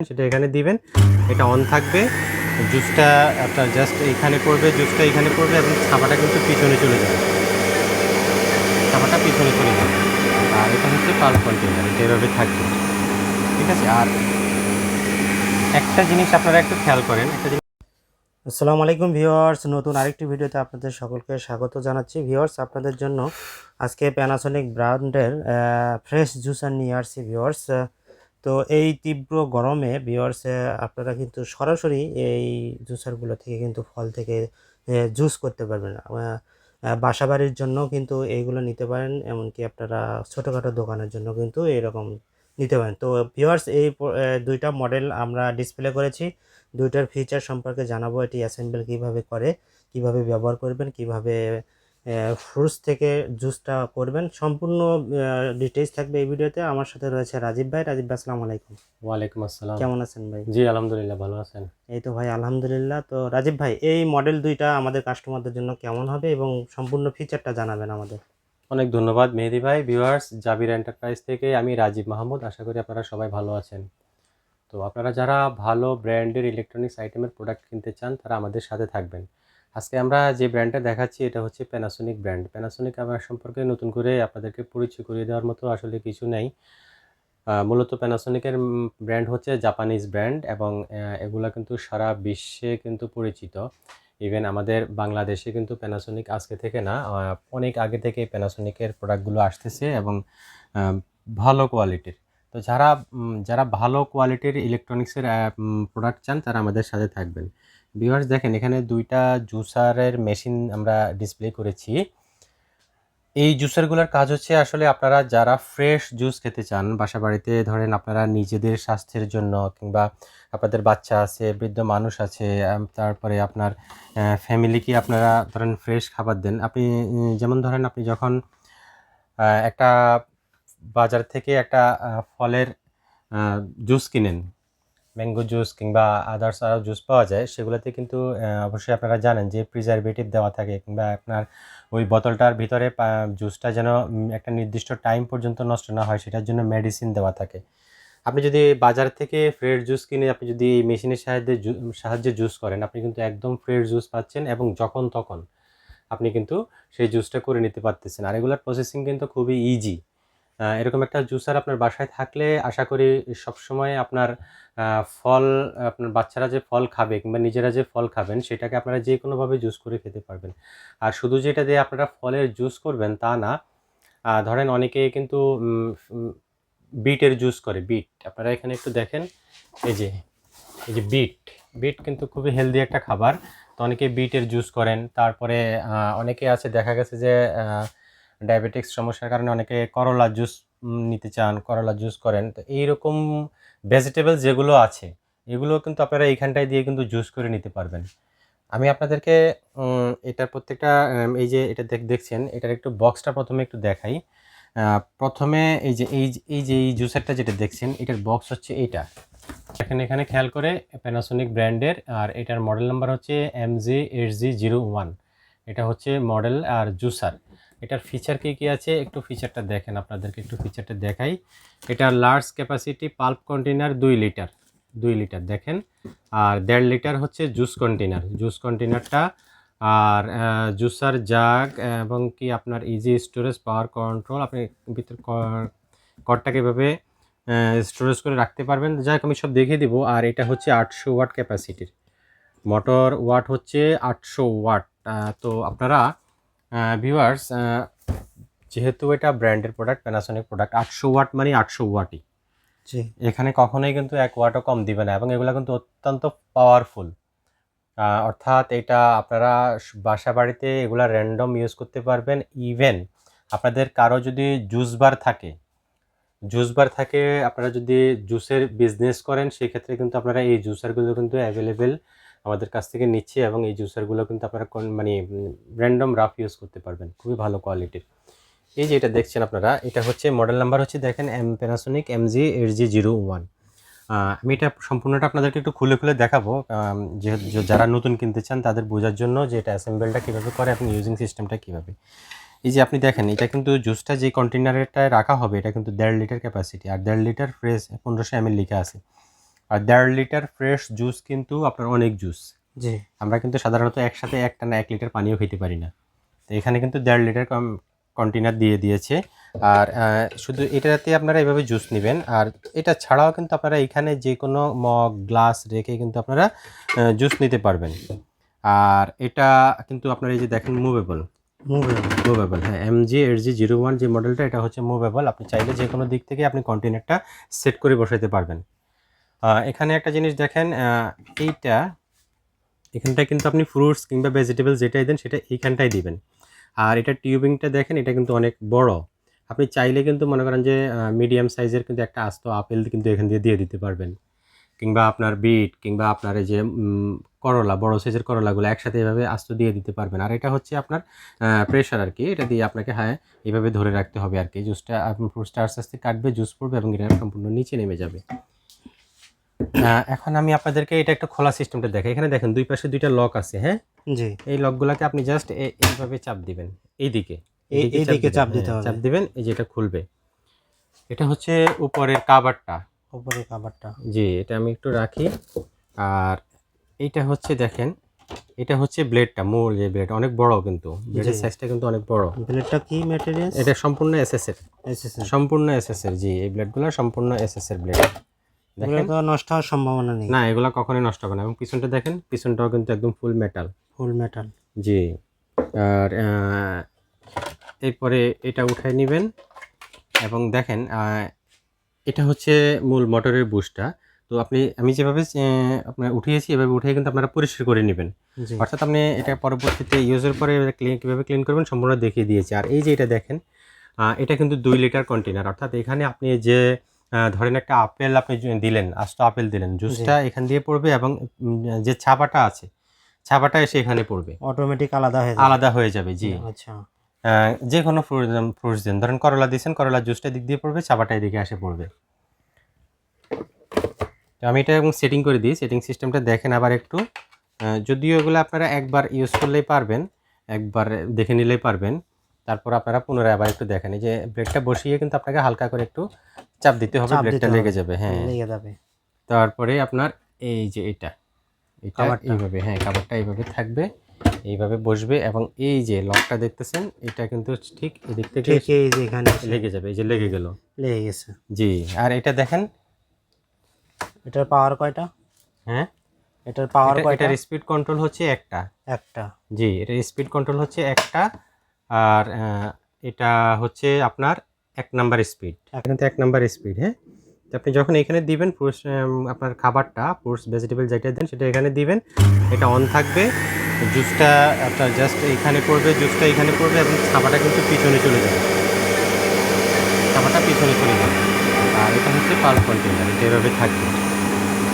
সেটা এখানে দিবেন। এটা অন থাকবে। জুসটা আপনার জাস্ট এখানে পড়বে, জুসটা এখানে পড়বে এবং ছাপাটা কিন্তু পিছনে চলে যাবে। ছাপাটা পিছনে চলে যাবে। আর এটা হচ্ছে পাল কন্টেনার এটা এভাবে থাকবে। ঠিক আছে? আর একটা জিনিস আপনারা একটু খেয়াল করেন, একটা আসসালামু আলাইকুম ভিউয়ার্স, নতুন আরেকটি ভিডিওতে আপনাদের সকলকে স্বাগত জানাচ্ছি। ভিউয়ার্স, আপনাদের জন্য আজকে প্যানাসনিক ব্র্যান্ডের ফ্রেশ জুসার নিয়ে আসছি ভিউয়ার্স তো এই তীব্র গরমে ভিউয়ার্স আপনারা কিন্তু সরাসরি এই জুসারগুলো থেকে কিন্তু ফল থেকে জুস করতে পারবেন। বাসা বাড়ির জন্য কিন্তু এইগুলো নিতে পারেন, এমনকি আপনারা ছোটোখাটো দোকানের জন্য কিন্তু এরকম নিতে পারেন। তো ভিউয়ার্স এই দুইটা মডেল আমরা ডিসপ্লে করেছি। দুইটার ফিচার সম্পর্কে জানাব, এটি অ্যাসেম্বল কীভাবে করে, কীভাবে ব্যবহার করবেন, কীভাবে ফ্রুটস থেকে জুসটা করবেন। সম্পূর্ণ ডিটেলস থাকবে এই ভিডিওতে। আমার সাথে রয়েছে রাজীব ভাই। রাজীব ভাই আসসালামু আলাইকুম। ওয়ালাইকুম আসসালাম। কেমন আছেন ভাই? জি আলহামদুলিল্লাহ ভালো আছেন। এই তো ভাই আলহামদুলিল্লাহ। তো রাজীব ভাই এই মডেল দুইটা আমাদের কাস্টমারদের জন্য কেমন হবে এবং সম্পূর্ণ ফিচারটা জানাবেন আমাদের? অনেক ধন্যবাদ মেহেদি ভাই ভিউয়ার্স জাবির এন্টারপ্রাইজ থেকে আমি রাজীব মাহমুদ। আশা করি আপনারা সবাই ভালো আছেন। তো আপনারা যারা ভালো ব্র্যান্ডের ইলেকট্রনিক্স আইটেমের প্রোডাক্ট কিনতে চান তারা আমাদের সাথে থাকবেন। আজকে আমরা যে ব্র্যান্ডটা দেখাচ্ছি, এটা হচ্ছে প্যানাসোনিক ব্র্যান্ড প্যানাসোনিক আমার সম্পর্কে নতুন করে আপনাদেরকে পরিচয় করিয়ে দেওয়ার মতো আসলে কিছু নেই। মূলত প্যানাসোনিকের ব্র্যান্ড হচ্ছে জাপানিজ ব্র্যান্ড এবং এগুলা কিন্তু সারা বিশ্বে কিন্তু পরিচিত। ইভেন আমাদের বাংলাদেশে কিন্তু প্যানাসোনিক আজকে থেকে না অনেক আগে থেকে প্যানাসোনিকের প্রোডাক্টগুলো আসতেছে এবং ভালো কোয়ালিটির তো যারা যারা ভালো কোয়ালিটির ইলেকট্রনিক্সের প্রোডাক্ট চান, তারা আমাদের সাথে থাকবেন। ভিউয়ার্স দেখেন, এখানে দুইটা জুসারের মেশিন আমরা ডিসপ্লে করেছি। এই জুসারগুলোর কাজ হচ্ছে আসলে আপনারা যারা ফ্রেশ জুস খেতে চান বাসা বাড়িতে ধরেন আপনারা নিজেদের স্বাস্থ্যের জন্য কিংবা আপনাদের বাচ্চা আছে, বৃদ্ধ মানুষ আছে তারপরে আপনার ফ্যামিলিকে আপনারা ধরেন ফ্রেশ খাবার দেন। আপনি যেমন ধরেন আপনি যখন একটা বাজার থেকে একটা ফলের জুস কিনেন ম্যাঙ্গো জুস কিংবা আদার্স আরও জুস পাওয়া যায়, সেগুলোতে কিন্তু অবশ্যই আপনারা জানেন যে প্রিজারভেটিভ দেওয়া থাকে কিংবা আপনার ওই বোতলটার ভিতরে জুসটা যেন একটা নির্দিষ্ট টাইম পর্যন্ত নষ্ট না হয়, সেটার জন্য মেডিসিন দেওয়া থাকে। আপনি যদি বাজার থেকে ফ্রেশ জুস কিনে, আপনি যদি এই মেশিনের সাহায্যে সাহায্যে জুস করেন, আপনি কিন্তু একদম ফ্রেশ জুস পাচ্ছেন এবং যখন তখন আপনি কিন্তু সেই জুসটা করে নিতে পারতেছেন। আর এগুলোর প্রসেসিং কিন্তু খুবই ইজি এরকম একটা জুসার আপনার বাসায় থাকলে আশা করি সবসময় আপনার ফল, আপনার বাচ্চারা যে ফল খাবে কিংবা নিজেরা যে ফল খাবেন, সেটাকে আপনারা যে কোনোভাবে জুস করে খেতে পারবেন। আর শুধু যেটা দিয়ে আপনারা ফলের জুস করবেন তা না ধরেন অনেকে কিন্তু বিটের জুস করে, বিট। আপনারা এখানে একটু দেখেন, এই যে এই যে বিট। বিট কিন্তু খুবই হেলদি একটা খাবার। তো অনেকে বিটের জুস করেন, তারপরে অনেকে আছে, দেখা গেছে যে ডায়াবেটিক্স সমস্যার কারণে অনেকে করলা জুস নিতে চান, করলা জুস করেন। তো এইরকম ভেজিটেবল যেগুলো আছে, এগুলো কিন্তু আপনারা এইখানটায় দিয়ে কিন্তু জুস করে নিতে পারবেন। আমি আপনাদেরকে এটার প্রত্যেকটা এই যে এটা দেখ, দেখছেন, এটার একটু বক্সটা প্রথমে একটু দেখাই। প্রথমে এই যে, এই এই যে, এই জুসারটা যেটা দেখছেন, এটার বক্স হচ্ছে এইটা। এখানে এখানে খেয়াল করে প্যানাসোনিক ব্র্যান্ডের, আর এটার মডেল নাম্বার হচ্ছে M G eight G zero one এটা হচ্ছে মডেল আর জুসার এটার ফিচার কী কী আছে? একটু ফিচারটা দেখেন, আপনাদেরকে একটু ফিচারটা দেখাই। এটা লার্জ ক্যাপাসিটি পাল্প কন্টেনার দুই লিটার দুই লিটার দেখেন। আর দেড় লিটার হচ্ছে জুস কন্টেনার জুস কন্টেনারটা আর জুসার জাগ এবং কি আপনার ইজি স্টোরেজ পাওয়ার কন্ট্রোল আপনি ভিতর ক- কর্ডটাকে এভাবে স্টোরেজ করে রাখতে পারবেন। যাই হোক, আমি সব দেখিয়ে দিব। আর এটা হচ্ছে আটশো ওয়াট ক্যাপাসিটির মোটর ওয়াট হচ্ছে আটশো ওয়াট। তো আপনারা ভিউয়ার্স যেহেতু এটা ব্র্যান্ডের প্রোডাক্ট প্যানাসোনিক প্রোডাক্ট আটশো ওয়াট মানে আটশো ওয়াটই জি। এখানে কখনোই কিন্তু এক ওয়াটও কম দিবে না এবং এগুলো কিন্তু অত্যন্ত পাওয়ারফুল অর্থাৎ এটা আপনারা বাসা বাড়িতে এগুলা র্যান্ডম ইউজ করতে পারবেন ইভেন আপনাদের কারও যদি জুস বার থাকে। জুস বার থাকে আপনারা যদি জুসের বিজনেস করেন সেক্ষেত্রে কিন্তু আপনারা এই জুসারগুলো কিন্তু অ্যাভেলেবেল আমাদের কাছ থেকে নিচ্ছে এবং এই জুসারগুলো কিন্তু আপনারা মানে র্যান্ডম রাফ ইউজ করতে পারবেন। খুবই ভালো কোয়ালিটির এই যে এটা দেখছেন আপনারা, এটা হচ্ছে মডেল নাম্বার হচ্ছে দেখেন M Panasonic M G eight G zero one আমি এটা সম্পূর্ণটা আপনাদেরকে একটু খুলে খুলে দেখাবো। যে যারা নতুন কিনতে চান তাদের বোঝার জন্য যে এটা অ্যাসেম্বলটা কীভাবে করে এবং ইউজিং সিস্টেমটা কীভাবে। এই যে আপনি দেখেন, এটা কিন্তু জুসটা যে কন্টেনারটায় রাখা হবে, এটা কিন্তু দেড় লিটার ক্যাপাসিটি আর দেড় লিটার ফ্রেশ পনেরোশো এমএল লিখে আছে। আর দেড় লিটার ফ্রেশ জুস কিন্তু আপনার অনেক জুস জি। আমরা কিন্তু সাধারণত একসাথে একটা না এক লিটার পানিও খেতে পারি না। তো এখানে কিন্তু দেড় লিটার কন্টেনার দিয়ে দিয়েছে। আর শুধু এটাতে আপনারা এভাবে জুস নেবেন। আর এটা ছাড়াও কিন্তু আপনারা এখানে যে কোনো মগ গ্লাস রেখে কিন্তু আপনারা জুস নিতে পারবেন। আর এটা কিন্তু আপনারা এই যে দেখেন মুভেবল মুভেবল মুভেবল হ্যাঁ M G eight G zero one যে মডেলটা এটা হচ্ছে মুভেবল আপনি চাইলে যে কোনো দিক থেকে আপনি কন্টেনারটা সেট করে বসাতে পারবেন। এখানে একটা জিনিস দেখেন এইটা, এখানটায় কিন্তু আপনি ফ্রুটস কিংবা ভেজিটেবল যেটাই দেন সেটা এইখানটায় দিবেন। আর এটা টিউবিংটা দেখেন, এটা কিন্তু অনেক বড়। আপনি চাইলে কিন্তু মনে করেন যে মিডিয়াম সাইজের কিন্তু একটা আস্ত আপেল কিন্তু এখান দিয়ে দিয়ে দিতে পারবেন। কিংবা আপনার বিট কিংবা আপনার এই যে করলা, বড় সাইজের করলাগুলো একসাথে এভাবে আস্ত দিয়ে দিতে পারবেন। আর এটা হচ্ছে আপনার প্রেশার আর কি, এটা দিয়ে আপনাকে হ্যাঁ এইভাবে ধরে রাখতে হবে আর কি। জুসটা ফ্রুটসটা আস্তে আস্তে কাটবে জুস পড়বে এবং এটা সম্পূর্ণ নিচে নেমে যাবে। এখন আমি আপনাদেরকে এটা একটা খোলা সিস্টেমটা দেখাই। এখানে দেখেন দুই পাশে দুইটা লক আছে হ্যাঁ? জি। এই লকগুলোকে আপনি জাস্ট এইভাবে চাপ দিবেন এইদিকে। এই- এইদিকে চাপ দিতে হ্যাঁ, হবে। চাপ দিবেন এই যে এটা খুলবে। এটা হচ্ছে উপরের কাভারটা। উপরে খাবারটা জি এটা আমি একটু রাখি। আর এইটা হচ্ছে দেখেন এটা হচ্ছে ব্লেডটা মূল যে ব্লেড অনেক বড় কিন্তু। ব্লেডের সাইজটা কিন্তু অনেক বড়। ব্লেডটা কি ম্যাটেরিয়াল এটা সম্পূর্ণ এসএস এর। সম্পূর্ণ এসএস এর জি এই ব্লেডগুলো সম্পূর্ণ এসএস এর ব্লেড। দেখেন। তো নষ্ট হওয়ার সম্ভাবনা নেই। না এগুলো কখনোই নষ্ট হবে না। এবং পিছনটা দেখেন পিছনটাও কিন্তু একদম ফুল মেটাল ফুল মেটাল জি। আর এরপরে এটা উঠাই নেবেন। এবং দেখেন এটা হচ্ছে মূল মোটরের বুশটা। তো আপনি আমি যেভাবে আপনার উঠিয়েছি এভাবে উঠিয়ে কিন্তু আপনারা পরিষ্কার করে নেবেন। অর্থাৎ আপনি এটা পরবর্তীতে ইউজের পরে ক্লিন কীভাবে ক্লিন করবেন সম্পূর্ণ দেখিয়ে দিয়েছি। আর এই যে এটা দেখেন এটা কিন্তু দুই লিটার কন্টেনার অর্থাৎ এখানে আপনি যে ধরেন একটা আপেল আপনি দিলেন আস্ত আপেল দিলেন জুসটা এখান দিয়ে পড়বে এবং যে ছাপাটা আছে ছাপাটা এসে এখানে পড়বে। অটোমেটিক আলাদা হয়ে আলাদা হয়ে যাবে জি। আচ্ছা। যে কোনো ফ্রুট ফ্রুটস দেন। ধরেন করলা দিয়েছেন করলা জুসটা দিক দিয়ে পড়বে ছাপাটা এদিকে আসে পড়বে। তো আমি এটা এবং সেটিং করে দিই সেটিং সিস্টেমটা দেখেন আবার একটু। যদিও এগুলো আপনারা একবার ইউজ করলেই পারবেন একবার দেখে নিলেই পারবেন। তারপর আপনারা পুনরায় আবার একটু দেখেন। এই যে ব্রেকটা বসিয়ে কিন্তু আপনাকে হালকা করে একটু চাপ দিতে হবে ব্রেকটা লেগে যাবে হ্যাঁ। লেগে যাবে। তারপরে আপনার এই যে এটা এটা। এইভাবে হ্যাঁ কাভারটা এইভাবে থাকবে এইভাবে বসবে এবং এই যে লকটা দেখতেছেন এটা কিন্তু ঠিক এদিক থেকে ঠিক এই যে এখানে লেগে যাবে এই যে লেগে গেল। লেগে গেছে। জি আর এটা দেখেন। এটার পাওয়ার কয়টা? হ্যাঁ? এটার পাওয়ার কয়টা? এটার স্পিড কন্ট্রোল হচ্ছে একটা। একটা। জি এটার স্পিড কন্ট্রোল হচ্ছে একটা আর এটা হচ্ছে আপনার এক নাম্বার স্পিড কিন্তু এক নাম্বার স্পিড হ্যাঁ? তো আপনি যখন এখানে দিবেন পুরুষ আপনার খাবারটা পুরুষ ভেজিটেবল যেটা দেন, সেটা এখানে দিবেন। এটা অন থাকবে। জুসটা আপনার জাস্ট এখানে পড়বে জুসটা এখানে পড়বে এবং ছাপাটা কিন্তু পিছনে চলে যাবে। ছাপাটা পিছনে চলে যাবে। আর এটা হচ্ছে পাল কন্টেনার এটা এভাবে থাকবে।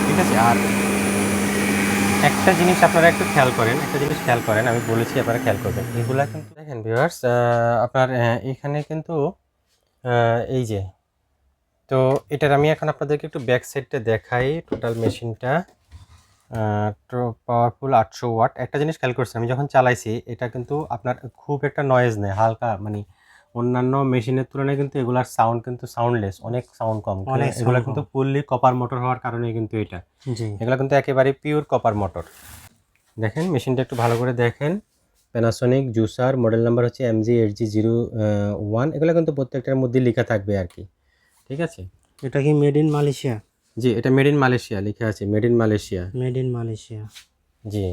ঠিক আছে? আর একটা জিনিস আপনারা একটু খেয়াল করেন, একটা জিনিস খেয়াল করেন, আমি বলেছি আপনারা খেয়াল করবেন। এগুলা কিন্তু দেখেন ভিউয়ার্স আপনার এখানে কিন্তু এই যে, তো এটার আমি এখন আপনাদেরকে একটু ব্যাক সাইডটা দেখাই টোটাল মেশিনটা পাওয়ারফুল আটশো ওয়াট একটা জিনিস খেয়াল করছি আমি যখন চালাইছি, এটা কিন্তু আপনার খুব একটা নয়েজ নেই, হালকা মানে অন্যান্য মেশিনের তুলনায় কিন্তু এগুলার সাউন্ড কিন্তু সাউন্ডলেস অনেক সাউন্ড কম এগুলো কিন্তু ফুললি কপার মোটর হওয়ার কারণে কিন্তু এটা। জি। এগুলো কিন্তু একেবারে পিওর কপার মোটর দেখেন মেশিনটা একটু ভালো করে দেখেন। প্যানাসোনিক জুসার মডেল নাম্বার হচ্ছে M G eight G zero one এগুলো কিন্তু প্রত্যেকটার মধ্যে লেখা থাকবে আর কি ঠিক আছে? এটা কি মেড ইন মালয়েশিয়া জি এটা মেড ইন মালয়েশিয়া লেখা আছে made in Malaysia made in Malaysia জি।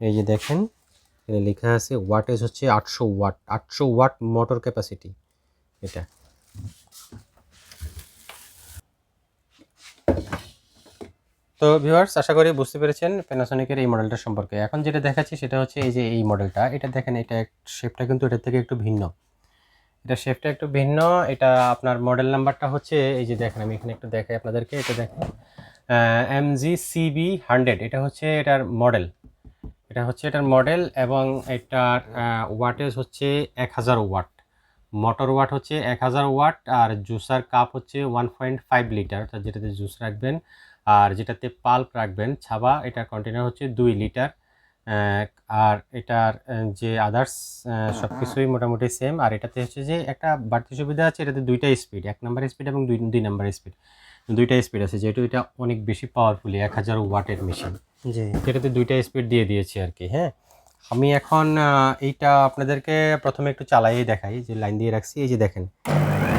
এই যে দেখেন এখানে লেখা আছে ওয়াটেজ হচ্ছে আটশো ওয়াট আটশো ওয়াট মোটর ক্যাপাসিটি এটা। তো ভিউয়ার্স, আশা করি বুঝতে পেরেছেন প্যানাসোনিকের এই মডেলটা সম্পর্কে। এখন যেটা দেখাচ্ছি সেটা হচ্ছে এই যে এই মডেলটা এটা দেখেন, এটা শেপটা কিন্তু এটার থেকে একটু ভিন্ন। এটা শেপটা একটু ভিন্ন। এটা আপনার মডেল নাম্বারটা হচ্ছে, এই যে দেখেন, আমি এখানে একটু দেখাই আপনাদেরকে। এটা দেখেন এম জি সিবি হান্ড্রেড এটা হচ্ছে এটার মডেল এটা হচ্ছে এটার মডেল এবং এটার ওয়াটেজ হচ্ছে এক হাজার ওয়াট মোটর ওয়াট হচ্ছে এক হাজার ওয়াট আর জুসার কাপ হচ্ছে ওয়ান পয়েন্ট ফাইভ লিটার অর্থাৎ যেটাতে জুস রাখবেন আর যেটাতে পাল্প রাখবেন ছাবা এটার কন্টেনার হচ্ছে দুই লিটার আর এটার যে আদার্স সব কিছুই মোটামুটি সেম আর এটাতে হচ্ছে যে একটা বাড়তি সুবিধা আছে এটাতে দুইটা স্পিড এক নাম্বার স্পিড এবং দুই দুই নাম্বার স্পিড দুইটা স্পিড আছে যেহেতু এটা অনেক বেশি পাওয়ারফুলি এক হাজার ওয়াটের মেশিন জি। যেটাতে দুইটা স্পিড দিয়ে দিয়েছি আর কি হ্যাঁ? আমি এখন এইটা আপনাদেরকে প্রথমে একটু চালাইয়ে দেখাই যে লাইন দিয়ে রাখছি এই যে দেখেন।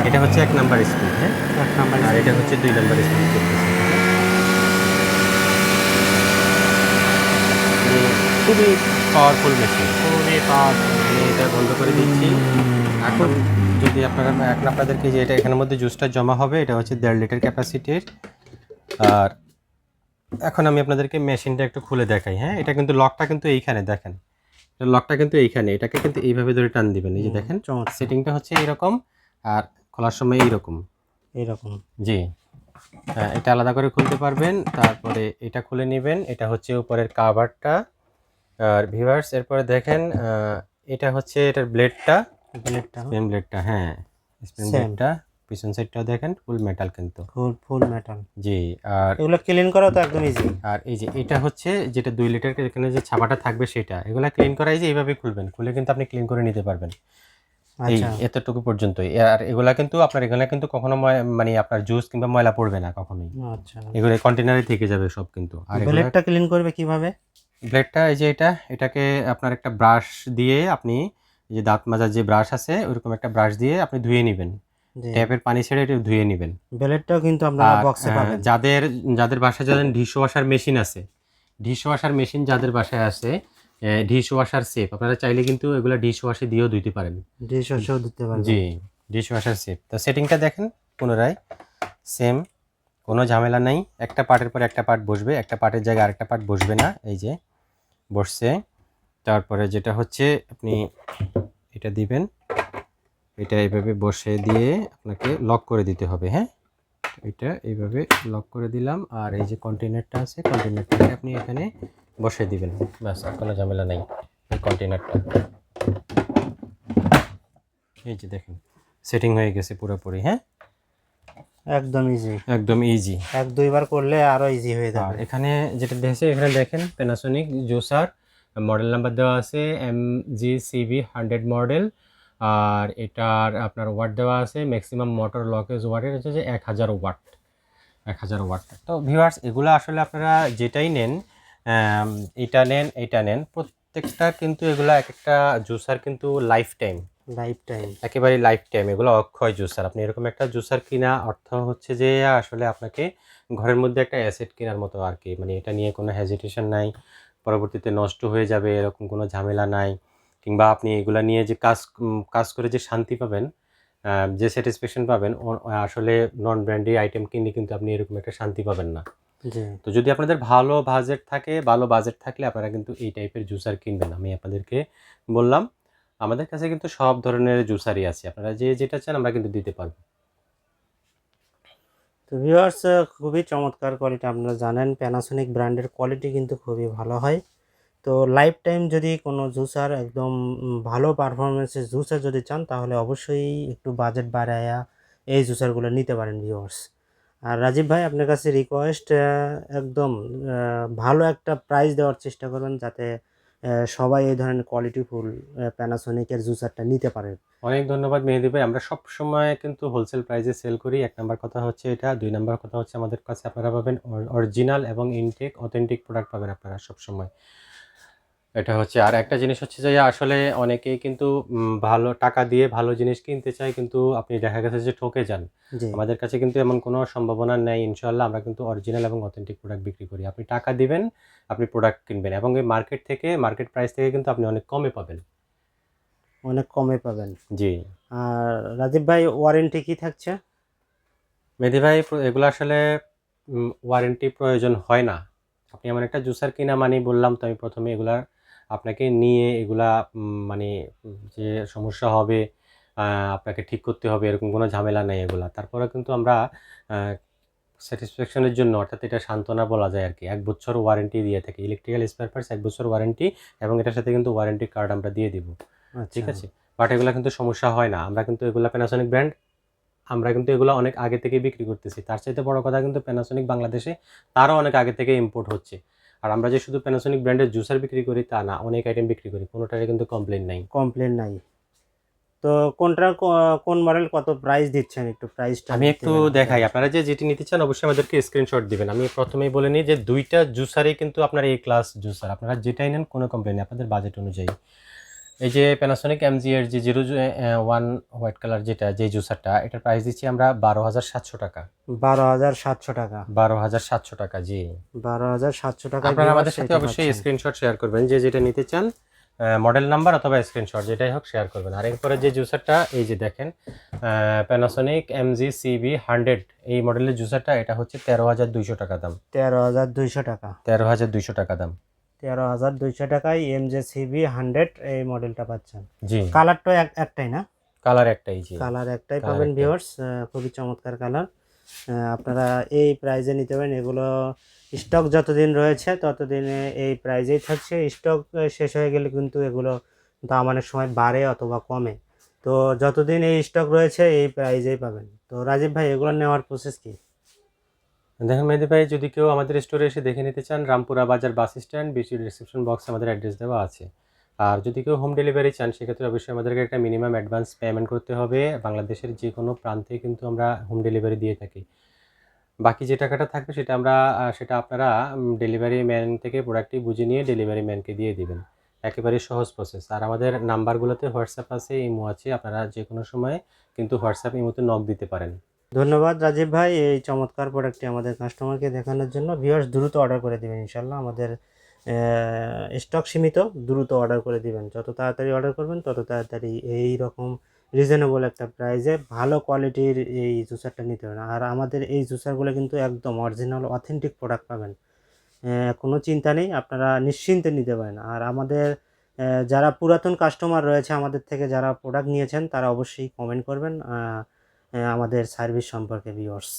এটা হচ্ছে এক নাম্বার স্পিড হ্যাঁ? এক নাম্বার আর এটা হচ্ছে দুই নাম্বার স্পিড মানে খুবই পাওয়ারফুল মেশিন খুবই পাওয়ারফুল এটা বন্ধ করে দিচ্ছি। এখন যদি আপনারা এখন আপনাদেরকে যে এটা এখানের মধ্যে জুসটা জমা হবে এটা হচ্ছে দেড় লিটার ক্যাপাসিটির আর এখন আমি আপনাদেরকে মেশিনটা একটু খুলে দেখাই হ্যাঁ? এটা কিন্তু লকটা কিন্তু এইখানে দেখেন। এটা লকটা কিন্তু এইখানে এটাকে কিন্তু এইভাবে ধরে টান দিবেন এই যে দেখেন। সেটিংটা হচ্ছে এইরকম আর খোলার সময় এইরকম। এইরকম। জি। হ্যাঁ এটা আলাদা করে খুলতে পারবেন তারপরে এটা খুলে নেবেন এটা হচ্ছে উপরের কাভারটা আর ভিভার্স এরপরে দেখেন এটা হচ্ছে এটার ব্লেডটা ব্লেডটা স্পেন ব্লেডটা হ্যাঁ। স্পেন ব্লেডটা পিছন সাইডটাও দেখেন ফুল মেটাল কিন্তু। ফুল ফুল মেটাল জি আর এগুলো ক্লিন করা তো একদম ইজি আর এই যে এটা হচ্ছে যেটা দুই লিটার এখানে যে ছাপাটা থাকবে সেটা। এগুলা ক্লিন করা এই যে এইভাবে খুলবেন। খুলে কিন্তু আপনি ক্লিন করে নিতে পারবেন। এই আচ্ছা। এতটুকু পর্যন্তই। আর এগুলা কিন্তু আপনার এখানে কিন্তু কখনো মানে আপনার জুস কিংবা ময়লা পড়বে না কখনোই। আচ্ছা। এগুলো কন্টেনারে থেকে যাবে সব কিন্তু। আর এগুলা- ব্লেডটা ক্লিন করবে কীভাবে? ব্লেডটা এই যে এটা এটাকে আপনার একটা ব্রাশ দিয়ে আপনি যে দাঁত মাজার যে ব্রাশ আছে ওইরকম একটা ব্রাশ দিয়ে আপনি ধুয়ে নেবেন। ট্যাপের পানি ছেড়ে এটা ধুয়ে নেবেন। ব্লেডটাও কিন্তু আপনারা বক্সে পাবেন। যাদের যাদের বাসায় যাদের ডিশ ওয়াশার মেশিন আছে ডিশ ওয়াশার মেশিন যাদের বাসায় আছে ডিশ ওয়াশার সেফ আপনারা চাইলে কিন্তু এগুলো ডিশ ওয়াশে দিয়েও ধুইতে পারেন। ডিশ ওয়াশও দিতে পারবেন। জি ডিশ ওয়াশার সেফ তো সেটিংটা দেখেন পুনরায়। সেম কোনো ঝামেলা নাই। একটা পার্টের পর একটা পার্ট বসবে একটা পার্টের জায়গায় আরেকটা পার্ট বসবে না এই যে। বসছে। তারপরে যেটা হচ্ছে, আপনি এটা দিবেন। এটা এইভাবে বসে দিয়ে আপনাকে লক করে দিতে হবে হ্যাঁ? এটা এইভাবে লক করে দিলাম। আর এই যে কন্টেনারটা আছে কন্টেনারটাকে আপনি এখানে বসে দিবেন। ব্যাস কোনো ঝামেলা নাই এই কন্টেনারটা এই যে দেখেন, সেটিং হয়ে গেছে পুরোপুরি হ্যাঁ? একদম ইজি একদম ইজি এক দুইবার করলে আরও ইজি হয়ে যাবে। এখানে যেটা দেখেছে এখানে দেখেন প্যানাসোনিক জোসার মডেল নাম্বার দেওয়া আছে M G CB hundred model আর এটার আপনার ওয়াট দেওয়া আছে ম্যাক্সিমাম মোটর লকেজ ওয়াটের হচ্ছে যে এক হাজার ওয়াট এক হাজার ওয়াট তো ভিউয়ার্স এগুলো আসলে আপনারা যেটাই নেন এটা নেন এটা নেন প্রত্যেকটা কিন্তু এগুলো এক একটা জুসার কিন্তু লাইফ টাইম লাইফ টাইম একেবারে লাইফ টাইম এগুলো অক্ষয় জুসার আপনি এরকম একটা জুসার কিনা অর্থ হচ্ছে যে আসলে আপনাকে ঘরের মধ্যে একটা অ্যাসেট কেনার মতো আর কি। মানে এটা নিয়ে কোনো হেজিটেশন নাই পরবর্তীতে নষ্ট হয়ে যাবে এরকম কোনো ঝামেলা নাই। কিংবা আপনি এগুলো নিয়ে যে কাজ কাজ করে যে শান্তি পাবেন যে স্যাটিসফ্যাকশন পাবেন আসলে নন ব্র্যান্ডি আইটেম কিনলে কিন্তু আপনি এরকম একটা শান্তি পাবেন না। জি। তো যদি আপনাদের ভালো বাজেট থাকে ভালো বাজেট থাকলে আপনারা কিন্তু এই টাইপের জুসার কিনবেন। আমি আপনাদেরকে বললাম আমাদের কাছে কিন্তু সব ধরনের জুসারই আছে। আপনারা যে যেটা চান আমরা কিন্তু দিতে পারব। তো ভিউয়ার্স খুবই চমৎকার কোয়ালিটি আপনারা জানেন প্যানাসোনিক ব্র্যান্ডের কোয়ালিটি কিন্তু খুবই ভালো হয়। তো লাইফ টাইম যদি কোনো জুসার একদম ভালো পারফরমেন্সের জুসার যদি চান, তাহলে অবশ্যই একটু বাজেট বাড়ায়া এই জুসারগুলো নিতে পারেন ভিউয়ার্স আর রাজীব ভাই, আপনার কাছে রিকোয়েস্ট একদম ভালো একটা প্রাইস দেওয়ার চেষ্টা করবেন যাতে সবাই এই ধরনের কোয়ালিটি ফুল প্যানাসোনিকের জুসারটা নিতে পারেন অনেক ধন্যবাদ মেহেদি ভাই। আমরা সব সময় কিন্তু হোলসেল প্রাইসে সেল করি। এক নাম্বার কথা হচ্ছে এটা। দুই নাম্বার কথা হচ্ছে আমাদের কাছে আপনারা পাবেন অরিজিনাল এবং ইনটেক অথেন্টিক প্রোডাক্ট পাবেন আপনারা সব সময়। এটা হচ্ছে। আর একটা জিনিস হচ্ছে যে আসলে অনেকেই কিন্তু ভালো টাকা দিয়ে ভালো জিনিস কিনতে চায় কিন্তু আপনি দেখা গেছে যে ঠকে যান। আমাদের কাছে কিন্তু এমন কোনো সম্ভাবনা নেই ইনশাল্লাহ আমরা কিন্তু অরিজিনাল এবং অথেন্টিক প্রোডাক্ট বিক্রি করি। আপনি টাকা দিবেন আপনি প্রোডাক্ট কিনবেন এবং এই মার্কেট থেকে মার্কেট প্রাইস থেকে কিন্তু আপনি অনেক কমে পাবেন। অনেক কমে পাবেন। জি। আর রাজীব ভাই ওয়ারেন্টি কি থাকছে? মেধি ভাই এগুলো আসলে ওয়ারেন্টি প্রয়োজন হয় না। আপনি এমন একটা জুসার কিনা মানে বললাম তো আমি প্রথমে এগুলা আপনাকে নিয়ে এগুলা মানে যে সমস্যা হবে আপনাকে ঠিক করতে হবে এরকম কোনো ঝামেলা নেই এগুলা। তারপরে কিন্তু আমরা স্যাটিসফ্যাকশনের জন্য অর্থাৎ এটা সান্ত্বনা বলা যায় আর কি এক বছর ওয়ারেন্টি দিয়ে থাকে। ইলেকট্রিক্যাল স্পেয়ার পার্টস এক বছর ওয়ারেন্টি এবং এটার সাথে কিন্তু ওয়ারেন্টি কার্ড আমরা দিয়ে দিব। ঠিক আছে? বাট এগুলো কিন্তু সমস্যা হয় না। আমরা কিন্তু এগুলো প্যানাসনিক ব্র্যান্ড আমরা কিন্তু এগুলো অনেক আগে থেকে বিক্রি করতেছি। তার চাইতে বড় কথা কিন্তু প্যানাসনিক বাংলাদেশে তারও অনেক আগে থেকে ইম্পোর্ট হচ্ছে। আর আমরা যে শুধু প্যানাসনিক ব্র্যান্ডের জুসার বিক্রি করি তা না অনেক আইটেম বিক্রি করি। কোনোটারই কিন্তু কমপ্লেন নাই। কমপ্লেন নাই। তো কোনটা কোন মডেল কত প্রাইস দিচ্ছেন একটু প্রাইসটা আমি একটু দেখাই। আপনারা যে যেটি নিতে চান অবশ্যই আমাদেরকে স্ক্রিনশট দিবেন। আমি প্রথমেই বলে নিই যে দুইটা জুসারই কিন্তু আপনার এই ক্লাস জুসার আপনারা যেটাই নেন কোনো কমপ্লেন নেই। আপনাদের বাজেট অনুযায়ী। এই যে প্যানাসোনিক এমজি এর যে জিরো ওয়ান হোয়াইট কালার যেটা যে জুসারটা এটার প্রাইস দিচ্ছি আমরা বারো হাজার সাতশো টাকা। বারো হাজার সাতশো টাকা। বারো হাজার সাতশো টাকা জি। বারো হাজার সাতশো টাকা আপনারা আমাদের সাথে অবশ্যই স্ক্রিনশট শেয়ার করবেন যে যেটা নিতে চান মডেল নাম্বার অথবা স্ক্রিনশট যেটাই হোক শেয়ার করবেন। আর এরপরে যে জুসারটা এই যে দেখেন প্যানাসোনিক এমজি সিবি হান্ড্রেড এই মডেলের জুসারটা এটা হচ্ছে তেরো হাজার দুইশো টাকা দাম। তেরো হাজার দুইশো টাকা। তেরো হাজার দুইশো টাকা দাম। তেরো হাজার দুইশো টাকায় এম জে সিবি হান্ড্রেড এই মডেলটা পাচ্ছেন। জি। কালারটা একটাই না? কালার একটাই জি। কালার একটাই পাবেন। ভিউয়ার্স খুবই চমৎকার কালার আপনারা এই প্রাইজে নিতে পারেন। এগুলো স্টক যতদিন রয়েছে ততদিনে এই প্রাইজেই থাকছে। স্টক শেষ হয়ে গেলে কিন্তু এগুলো দাম অনেক সময় বাড়ে অথবা কমে। তো যতদিন এই স্টক রয়েছে এই প্রাইজেই পাবেন। তো রাজীব ভাই এগুলো নেওয়ার প্রসেস কি? দেখেন মেহেদি ভাই, যদি কেউ আমাদের স্টোরে এসে দেখে নিতে চান, Rampura Bazar bus stand BC reception বক্সে আমাদের অ্যাড্রেস দেওয়া আছে। আর যদি কেউ হোম ডেলিভারি চান, সেক্ষেত্রে অবশ্যই আমাদেরকে একটা মিনিমাম অ্যাডভান্স পেমেন্ট করতে হবে। বাংলাদেশের যে কোনো প্রান্তে কিন্তু আমরা হোম ডেলিভারি দিয়ে থাকি। বাকি যে টাকাটা থাকবে, সেটা আমরা সেটা আপনারা ডেলিভারি ম্যান থেকে প্রোডাক্টটি বুঝে নিয়ে ডেলিভারি ম্যানকে দিয়ে দিবেন। একেবারে সহজ প্রসেস আর আমাদের নাম্বারগুলোতে হোয়াটসঅ্যাপ আছে, ইমো আছে, আপনারা যে কোনো সময় কিন্তু হোয়াটসঅ্যাপ ইমোতে নক দিতে পারেন। ধন্যবাদ রাজীব ভাই, এই চমৎকার প্রোডাক্টটি আমাদের কাস্টমারকে দেখানোর জন্য। ভিউয়ার্স দ্রুত অর্ডার করে দেবেন ইনশাল্লাহ আমাদের স্টক সীমিত, দ্রুত অর্ডার করে দিবেন। যত তাড়াতাড়ি অর্ডার করবেন, তত তাড়াতাড়ি এই রকম রিজনেবল একটা প্রাইসে ভালো কোয়ালিটির এই জুসারটা নিতে পারেন আর আমাদের এই জুসারগুলো কিন্তু একদম অরিজিনাল অথেন্টিক প্রোডাক্ট পাবেন। কোনো চিন্তা নেই, আপনারা নিশ্চিন্তে নিতে পারেন। আর আমাদের যারা পুরাতন কাস্টমার রয়েছে আমাদের থেকে যারা প্রোডাক্ট নিয়েছেন, তারা অবশ্যই কমেন্ট করবেন। আমাদের সার্ভিস সম্পর্কে ভিওর্স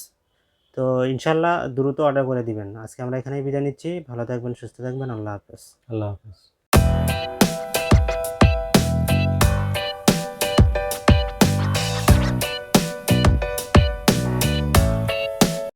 তো ইনশাল্লাহ দ্রুত অর্ডার করে দিবেন। আজকে আমরা এখানেই বিদায় নিচ্ছি। ভালো থাকবেন, সুস্থ থাকবেন। আল্লাহ হাফেজ। আল্লাহ হাফিজ।